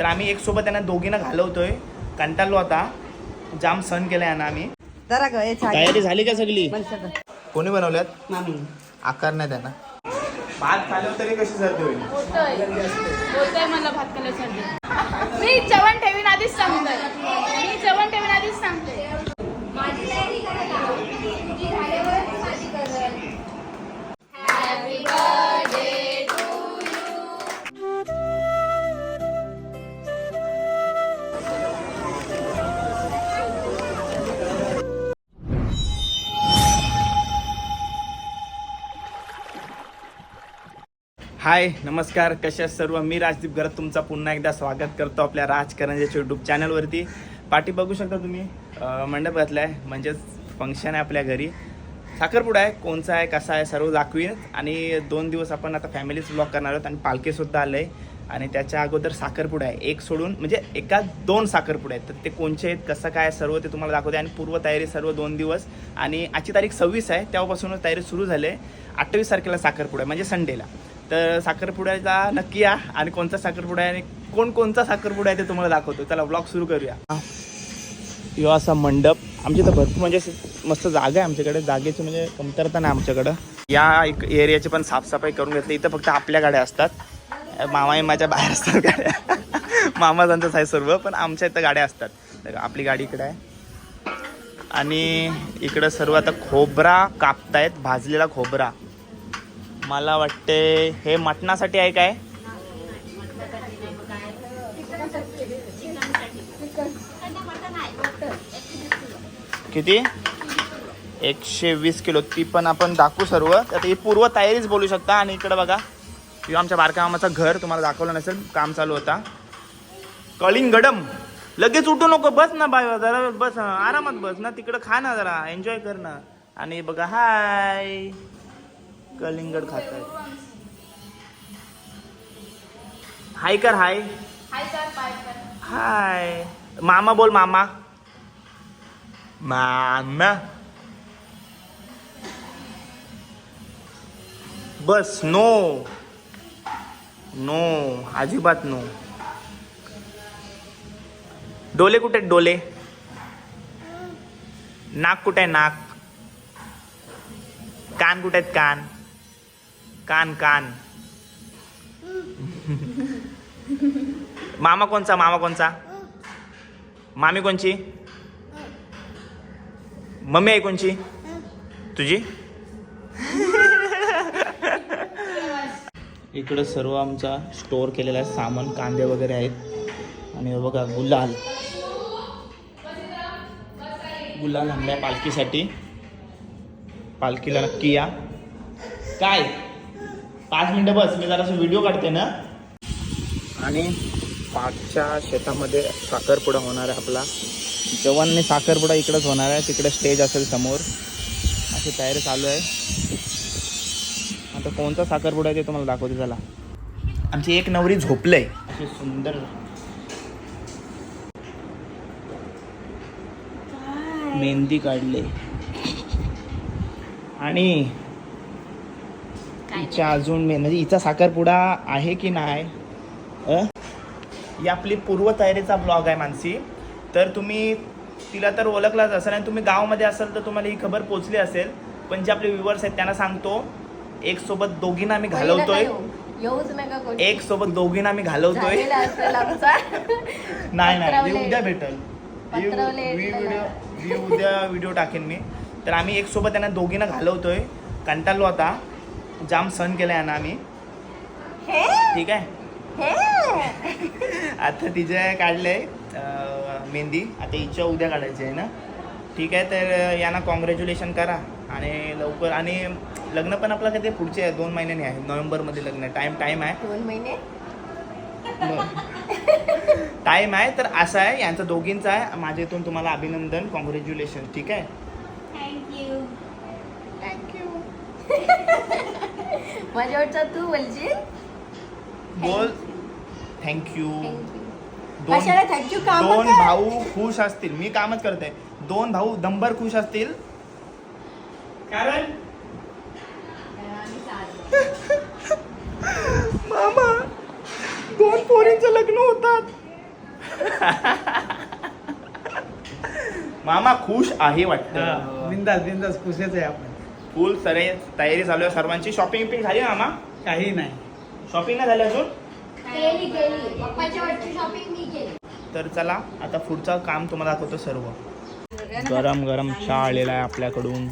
तर आम्ही एक सोबत त्यांना दोघींना घालवतोय. कंटाळलो आता. जाम सण केलाय यांना आम्ही. जरा ग हे छान. तयारी झाली का सगळी? कोणी बनवल्यात? मामी. आकार नाही त्यांना. भात खाल्लं तरी कशी सर्दी होईल? होतोय. होतोय मला भात खाल्ल्यासाठी मी जेवण ठेवीन आधीच सांगतोय. मी जेवण ठेवीन आधीच सांगते हाय नमस्कार कशा आहेत सर्व? मी राजदीप गरत तुमचा पुन्हा एकदा स्वागत करतो आपल्या राजकारंजाच्या यूट्यूब चॅनलवरती पाठी बघू शकता तुम्ही मंडप घातला आहे म्हणजेच फंक्शन आहे आपल्या घरी. साखरपुडा आहे कोणचा आहे कसा आहे सर्व दाखवीन. आणि दोन दिवस आपण आता फॅमिलीच ब्लॉग करणार आहोत आणि पालखीसुद्धा आलं आहे आणि त्याच्या अगोदर साखरपुडा आहे एक सोडून म्हणजे एका दोन साखरपुडे आहेत. तर ते कोणचे आहेत कसं काय सर्व ते तुम्हाला दाखवते. आणि पूर्व तयारी सर्व दोन दिवस. आणि आजची तारीख सव्वीस आहे तेव्हापासूनच तयारी सुरू झाली आहे. अठ्ठावीस तारखेला साखरपुडा आहे म्हणजे संडेला तर साखरपुड्याचा नक्की या. आणि कोणता साखरपुडा आहे आणि कोण कोणता साखरपुडा आहे ते तुम्हाला दाखवतो. त्याला ब्लॉग सुरू करूया. किंवा असा मंडप. आमच्या इथं भरपूर म्हणजे अशी मस्त जागा आहे आमच्याकडे. जागेची म्हणजे कमतरता नाही आमच्याकडं. या एक एरियाची पण साफसफाई करून घेतली. इथं फक्त आपल्या गाड्या असतात. मामा माझ्या बाहेर असतात गाड्या. मामा त्यांचंच आहे सर्व पण आमच्या इथं गाड्या असतात. तर आपली गाडी इकडे आहे. आणि इकडं सर्व आता खोबरा कापतायत. भाजलेला खोबरा. मला वाटते हे मटणासाठी आहे काय? किती? एकशे वीस किलो. ती पण आपण दाखवू सर्व. तर ही पूर्व तयारीच बोलू शकता. आणि इकडं बघा किंवा आमच्या बारकामाचं घर तुम्हाला दाखवलं नसेल काम चालू होता. कळीन गडम. लगेच उठू नको बस ना बाय जरा बस आरामात बस ना तिकडं खा ना जरा एन्जॉय कर ना. आणि बघा हाय. कलिंगड खात आहेत हाय कर हाय हाय मामा बोल मामा. मामा. बस नो नो अजिबात नो डोले कुठे आहेत डोले? नाक कुठे आहे नाक? कान कुठे आहेत कान? कान कान मामा कोणचा? मामा कोणचा? मामी कोणची? मम्मी आहे कोणची? तुझी? इकडं सर्व आमचा स्टोअर केलेला आहे. सामान कांदे वगैरे आहेत. आणि बघा गुलाल. गुलाल आणलाय पालखीसाठी. पालखीला नक्की या. काय? पाच मिनटं बस मी जरासं व्हिडिओ काढते ना. आणि पाचच्या शेतामध्ये साखरपुडा होणार आहे आपला. जवानने साखरपुडा इकडंच होणार आहे तिकडे स्टेज असेल समोर. अशी तयारी चालू आहे. आता कोणता साखरपुडा आहे ते तुम्हाला दाखवते चला. आमची एक नवरी झोपलंय. अशी सुंदर. मेहंदी काढले. आणि हिच्या अजून मे म्हणजे हिचा साखरपुडा आहे की नाही? ही आपली पूर्वतयारीचा ब्लॉग आहे मानसी. तर तुम्ही तिला तर ओळखलाच असेल आणि तुम्ही गावामध्ये असाल तर तुम्हाला ही खबर पोचली असेल. पण जे आपले व्ह्युअर्स आहेत त्यांना सांगतो एक सोबत दोघींना आम्ही घालवतोय. कोणी. एक सोबत दोघींना आम्ही घालवतोय. नाही नाही उद्या भेटल. व्हिडिओ उद्या व्हिडिओ टाकेन मी. तर आम्ही एक सोबत त्यांना दोघींना घालवतोय. कंटाळलो आता. जाम सण केलाय यांना आम्ही. हे? ठीक आहे. हे? आता तिचे काढले मेहंदी आता हिच्या उद्या काढायची आहे ना. ठीक आहे तर यांना कॉंग्रॅच्युलेशन करा. आणि लवकर आणि लग्न पण आपलं ते पुढचे आहे दोन महिन्यांनी आहे. नोव्हेंबरमध्ये लग्न आहे. टाईम टाईम आहे. दोन महिने? टाईम आहे तर असं आहे. यांचं दोघींचं आहे. माझ्या इथून तुम्हाला अभिनंदन कॉंग्रॅच्युलेशन ठीक आहे? थँक्यू तू बोलशील. बोल. थँक्यू कशाला थँक्यू काम दोन कर. भाऊ खुश असतील. मी कामच करते. दोन भाऊ दंबर खुश असतील. कारण? मामा दोन पोरींचं लग्न होतात. मामा खुश आहे वाटतं. बिंदास बिंदास खुशच आहे आपण. फुल सरे तयारी चालू आहे. सर्वांची शॉपिंग बिपिंग झाली मामा? काही नाही. शॉपिंग नाही झाली अजून? केली केली. पप्पाच्या वाटची शॉपिंग मी केली. तर चला आता पुढचं काम तुम्हाला दाखवतो सर्व. गरम गरम चहा आलेला आहे आपल्याकडून.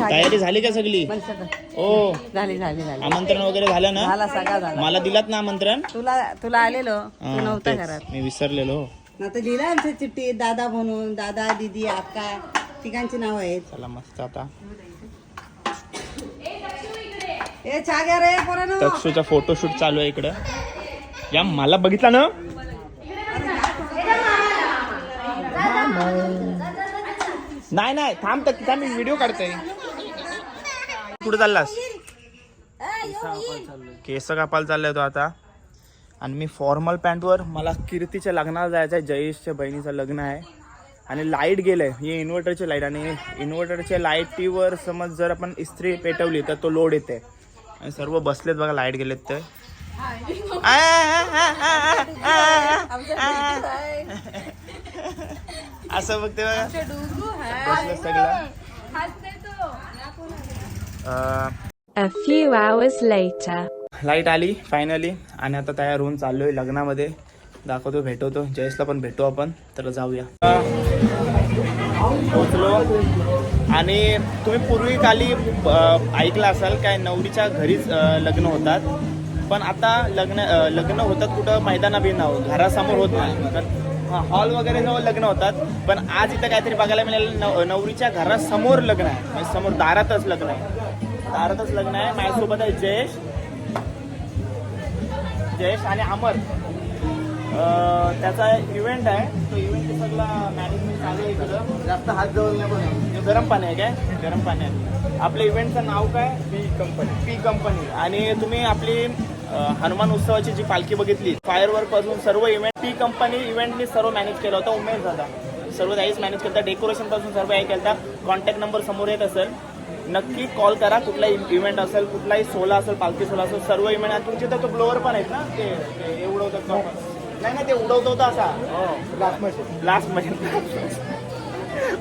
तयारी झाली का सगळी? ओ. झाली झाली झाली. आमंत्रण वगैरे झालं ना? झाला सगळा झाला. मला दिलात ना आमंत्रण? तुला तुला आलेलो. तू नव्हता. घरात. मी विसरलेलो. ना तर लिहिलं आमच्या चिठ्ठी दादा म्हणून दादा दीदी आका तिघांची नाव आहेत. चला मस्त आता. ए चहा घ्या रे पोरांनो. तक्षूचा फोटोशूट चालू आहे इकडं. या मला बघितला ना? नाही नाही थांब तर थांब, मी व्हिडिओ काढतोय. कुठे चाललास? केस कापायला चाललाय तो आता. आणि मी फॉर्मल पॅन्टवर मला कीर्तीच्या लग्नाला जायचं आहे जयेशच्या बहिणीचं लग्न आहे. आणि लाइट गेलंय. ही इन्व्हर्टरची लाइट आणि इन्व्हर्टरच्या लाईटीवर समज जर आपण इस्त्री पेटवली तर तो लोड येते आणि सर्व बसलेत बघा लाइट गेलेत ते. असं बघते बघा. बसले सगळं. अं, A few hours later. Light आली फायनली आणि आता तयार होऊन चाललोय लग्नामध्ये. दाखवतो भेटवतो. जयेशला पण भेटू आपण. तर जाऊया. पोचलो आणि तुम्ही पूर्वी काली ऐकलं असाल काय नवरीच्या घरीच लग्न होतात. पण आता लग्न लग्न होतात कुठं? मैदाना बी नाव. घरासमोर होत नाही. हॉल वगैरे जवळ लग्न होतात. पण आज इथं काहीतरी बघायला मिळालं नव नवरीच्या घरासमोर लग्न आहे. म्हणजे समोर दारातच लग्न आहे. दारातच लग्न आहे. माझ्यासोबत आहे जयेश. जयेश आणि अमर. त्याचा इव्हेंट आहे. तो इव्हेंट सगळा मॅनेजमेंट चालू आहे इकडं. जास्त हात जवळ नाही गरम पाणी आहे काय? गरम पाणी आहे. आपल्या इव्हेंटचं नाव काय? पी कंपनी पी कंपनी आणि तुम्ही आपली हनुमान उत्सवाची जी पालखी बघितली फायरवर्कपासून सर्व इव्हेंट पी कंपनी इव्हेंटनी सर्व मॅनेज केलं होतं. उमेश दादा. सर्व त्याहीच मॅनेज करता डेकोरेशनपासून सर्व हे केलं कॉन्टॅक्ट नंबर समोर येत असेल. नक्की कॉल करा कुठलाही इव्हेंट असेल कुठलाही सोला असेल पालखी सोला असेल सर्व इव्हेंट आणि तुमचे तर तो ब्लोअर पण आहेत ना? ते ते उडवतात? नाही नाही ते उडवतो होतं असा. Blast machine blast machine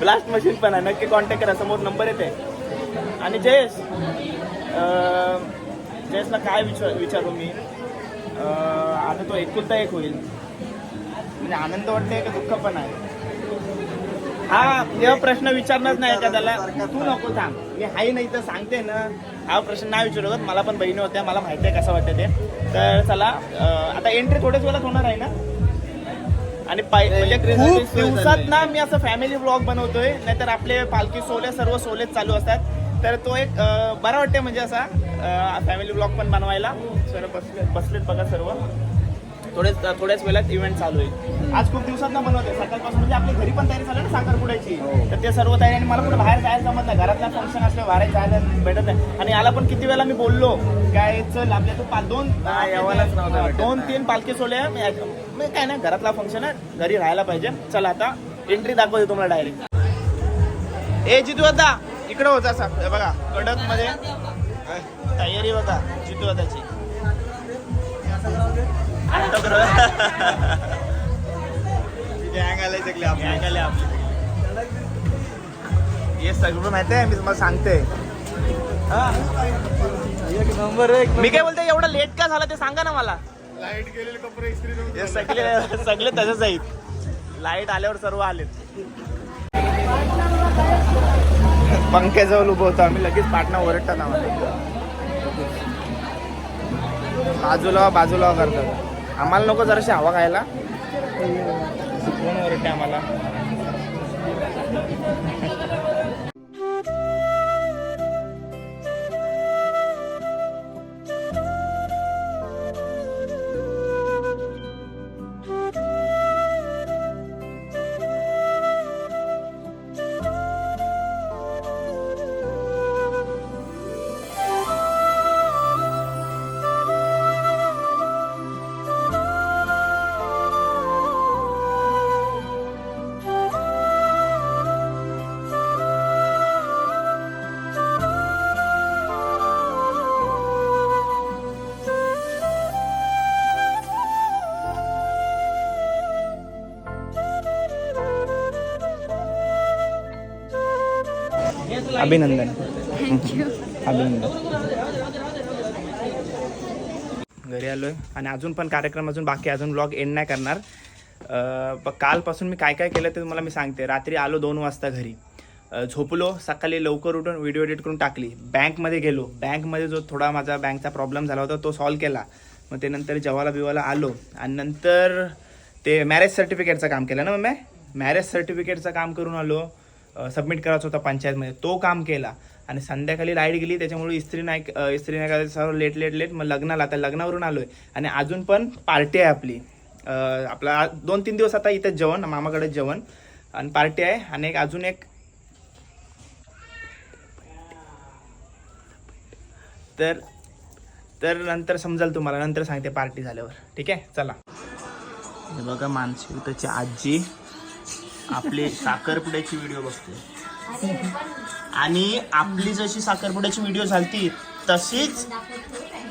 blast machine पण आहे. नक्की कॉन्टॅक्ट करा. समोर नंबर येते. आणि जयेश जयेशला काय विचार विचारू मी? आता तो एकुलता एक होईल. म्हणजे आनंद वाटते का दुःख पण आहे? हा जेव्हा प्रश्न विचारणारच नाही का त्याला तू नको सांग मी हाही नाही तर सांगते ना. हा प्रश्न नाही विचारू मला पण बहिणी होत्या. मला माहिती आहे कसं वाटतं ते. तर चला आता एंट्री थोड्याच वेळात होणार आहे ना? आणि म्हणजे खूप दिवसात ना मी असं फॅमिली ब्लॉग बनवतोय. नाहीतर आपले पालखी सोले सर्व सोलेच चालू असतात. तर तो एक बरा वाटते म्हणजे असा फॅमिली ब्लॉग पण बनवायला. सर्व बसले बसलेत बघा सर्व. थोडेच थोड्याच वेळात इव्हेंट चालू आहे. आज खूप दिवसात ना बनवते सकाळपासून म्हणजे आपली घरी पण तयारी झाली ना साखरपुड्याची तर ते सर्व तयारी आणि मला कुठे बाहेर जायला जमत नाही. घरातला फंक्शन असलं बाहेर जायला भेटत नाही. आणि याला पण किती वेळा मी बोललो काय चल आपल्या तू पा- दोन दोन तीन पालखी सोले म्हणजे काय नाही घरातला फंक्शन आहे. घरी राहायला पाहिजे. चला आता एंट्री दाखवते तुम्हाला डायरेक्ट ए जितू आता इकडे होता सा हे बघा कडकमध्ये तयारी बघा जितू दादाची गँग आले सगळे गँग आले हे सगळं माहिती आहे मी तुम्हाला सांगते. नंबर एक मी काय बोलते एवढा लेट का झाला ते सांगा ना मला. लाइट गेलेले कपडे इस्त्री हे सगळे सगळे तसेच आहेत. लाइट आल्यावर सर्व आलेत. पंख्याजवळ उभं होतो आम्ही लगेच पाटणा ओरडतात आम्हाला. बाजूला बाजूला करतात. आम्हाला नको जराशी हवा खायला. कोण ओरडते आम्हाला? अभिनंदन. अभिनंदन. घरी आलोय. आणि अजून पण कार्यक्रम अजून बाकी अजून ब्लॉग एंड नाही करणार. कालपासून मी काय काय केलं ते तुम्हाला मी सांगते. रात्री आलो दोन वाजता घरी. झोपलो. सकाळी लवकर उठून व्हिडिओ एडिट करून टाकली. बँकमध्ये गेलो. बँकमध्ये जो थोडा माझा बँकचा प्रॉब्लेम झाला होता तो सॉल्व्ह केला. मग ते नंतर जेवायला बिवायला आलो. आणि नंतर ते मॅरेज सर्टिफिकेटचं काम केलं ना मग मॅरेज सर्टिफिकेटचं काम करून आलो. सबमिट करायचा होता पंचायतमध्ये. तो काम केला. आणि संध्याकाळी लाइट गेली त्याच्यामुळे इस्त्री नाही इस्त्री नाही करायचं. सर्व लेट लेट लेट मग लग्नाला आता लग्नावरून आलोय. आणि अजून पण पार्टी आहे आपली. आपला दोन तीन दिवस आता इथंच जेवण मामाकडे जेवण. आणि पार्टी आहे. आणि एक अजून एक तर तर नंतर समजाल तुम्हाला. नंतर सांगते पार्टी झाल्यावर. ठीक आहे? चला. बघा मानसी त्याची आजी. आपली साखरपुड्याची व्हिडिओ बघते आणि आपली जशी साखरपुड्याची व्हिडिओ झालती तशीच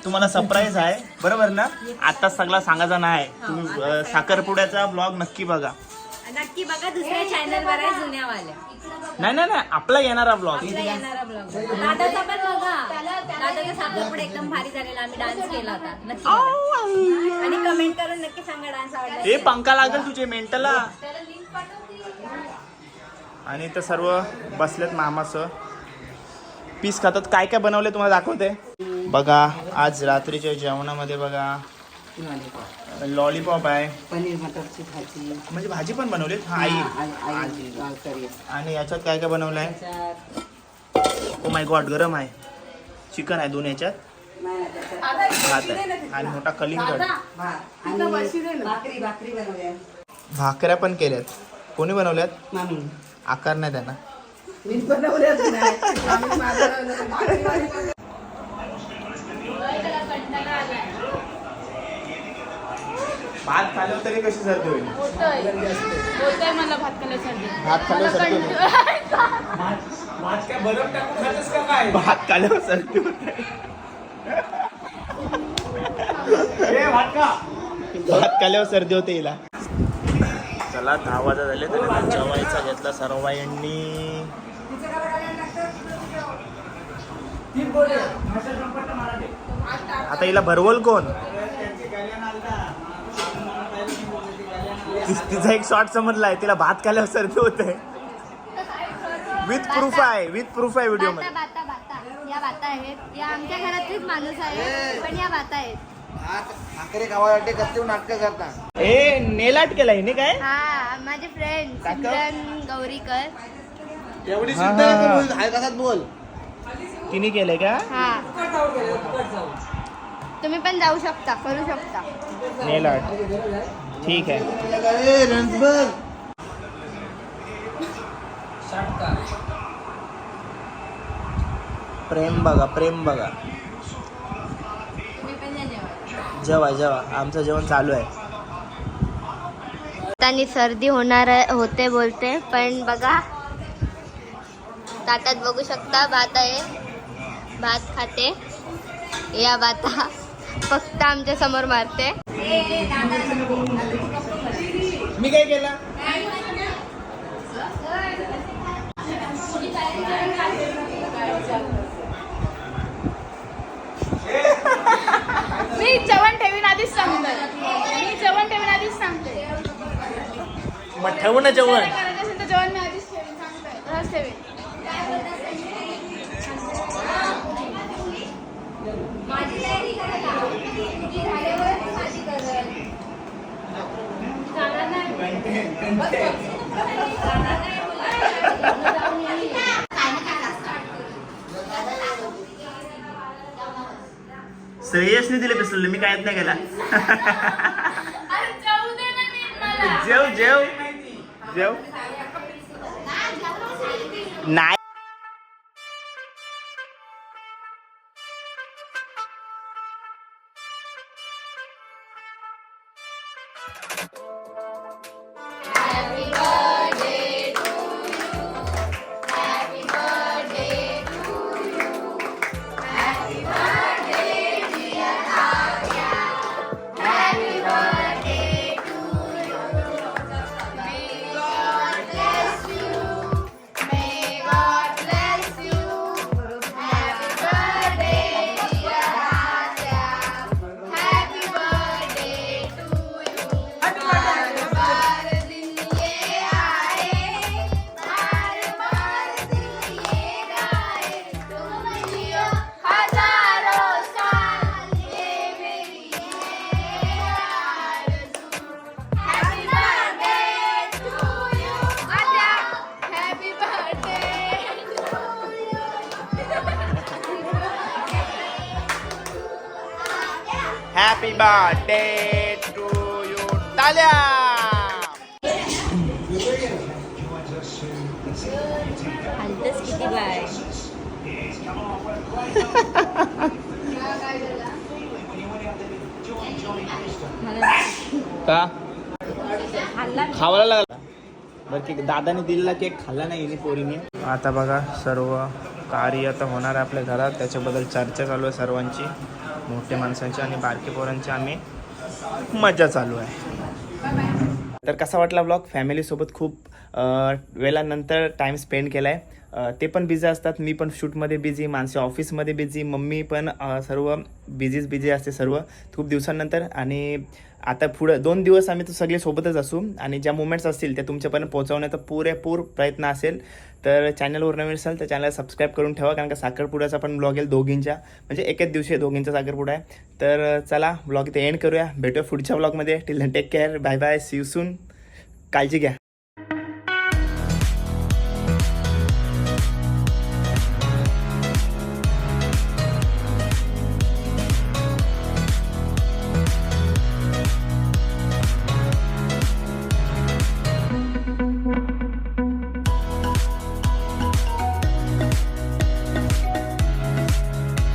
तुम्हाला सरप्राईज आहे. बरोबर ना? आता सगळा सांगायचा नाही. तुम्ही साखरपुड्याचा ब्लॉग नक्की बघा. नक्की बघा दुसऱ्या चॅनल वर आहे जुन्यावाल्या. नाही नाही नाही आपला येणारा ब्लॉग येणारा ब्लॉग दादाचा पण बघा. दादाचा साखरपुडा एकदम भारी झालेला. आम्ही डान्स केला होता. नक्की. आणि कमेंट करून नक्की सांगा डान्स आवडला हे पंखा लागेल तुझे मेंटला आणि इथं सर्व बसलेत मामाचं. पीस खातात. काय काय बनवले तुम्हाला दाखवते? बघा आज रात्रीच्या जेवणामध्ये बघा. लॉलीपॉप आहे. पनीर मटरची भाजी. म्हणजे भाजी पण बनवली हा आई. आई- आई आजी. लाल करी आणि याच्यात काय काय बनवलं आहे ओ माय गॉड गरम आहे. चिकन आहे दोन याच्यात. नाही, नाही, त्याच्यात भात आहे. आणि मोठा कलिंगड. भात. आणि भाकरी भाकरी बनवल्या. भाकऱ्या पण केल्यात. कोणी बनवल्यात? आकार नाही त्यांना भात खाल्लं तरी कशी सर्दी होईल? होतंय. होतंय मला भात भात खाल्ल्यावर सर्दी भात खाल्ल्यावर सर्दी होते भात खाल्ल्यावर सर्दी होते हिला. चला दहा वाजा झाले तर आता जेवायचा घेतला सर्वांनी आता हिला भरवल कोण? तिचा एक शॉर्ट समजलाय तिला भात खाल्यावर सर्दी होते विथ प्रूफ आहे विथ प्रूफ आहे व्हिडिओमध्ये. या बाता आहेत. या आमच्या घरातलीच माणूस आहे पण या बाता आहेत. कसली नाटकं करता? ए नेलाट केला हिने काय? हा माझे फ्रेंड काका? सिमरन गौरीकर. एवढी हा, हा, आहे हा. बोल बोल? तिने केलंय का? हा. तुम्ही पण जाऊ शकता करू शकता. नेलाट. ठीक आहे. ए. प्रेम बघा प्रेम बघा. जेवा जेवा. आमचं जेवण चालू आहे. त्यांनी सर्दी होणार होते बोलते पण बघा. ताटात बघू शकता भात आहे. भात खाते. या भाता फक्त आमच्यासमोर मारते. मी काय केलं? मी जेवण ठेवीन आधीच सांगते. मी जेवण ठेवीन आधीच सांगते. मग ठेवू ना जेवण? करायचं असेल तर जेवण मी आधीच ठेवीन सांगते. रस ठेवीन. श्रेयसने दिले पिस्तूल मी कायच नाही केला. जेव जेव. जेव. नाही हॅपी बर्थडे टू यू टाल्या का? खावायला लागला. बरं की दादाने दिलेला केक खाल्ला नाही पोरीने. आता बघा सर्व कार्य आता होणार आहे आपल्या घरात. त्याच्याबद्दल चर्चा चालू आहे सर्वांची. मोठ्या माणसांची आणि बारके पोरांची आम्ही मजा चालू आहे. तर कसा वाटला ब्लॉग फॅमिलीसोबत खूप वेळानंतर टाईम स्पेंड केला आहे ते पण बिझी असतात मी पण शूटमध्ये बिझी माणसे ऑफिसमध्ये बिझी मम्मी पण सर्व बिझीच बिझी असते सर्व. खूप दिवसांनंतर आणि आता पुढं दोन दिवस आम्ही तर सगळे सोबतच असू. आणि ज्या मुमेंट्स असतील त्या तुमच्यापर्यंत पोहोचवण्याचा पुरेपूर प्रयत्न असेल. तर चॅनलवर नवीन असाल तर चॅनल सबस्क्राईब करून ठेवा कारण का साखरपुड्याचा पण ब्लॉग येईल दोघींच्या. म्हणजे एकच दिवशी आहे दोघींचा साखरपुडा आहे. तर चला ब्लॉग इथे एंड करूया. भेटूया पुढच्या ब्लॉगमध्ये till take care bye bye see you soon काळजी घ्या.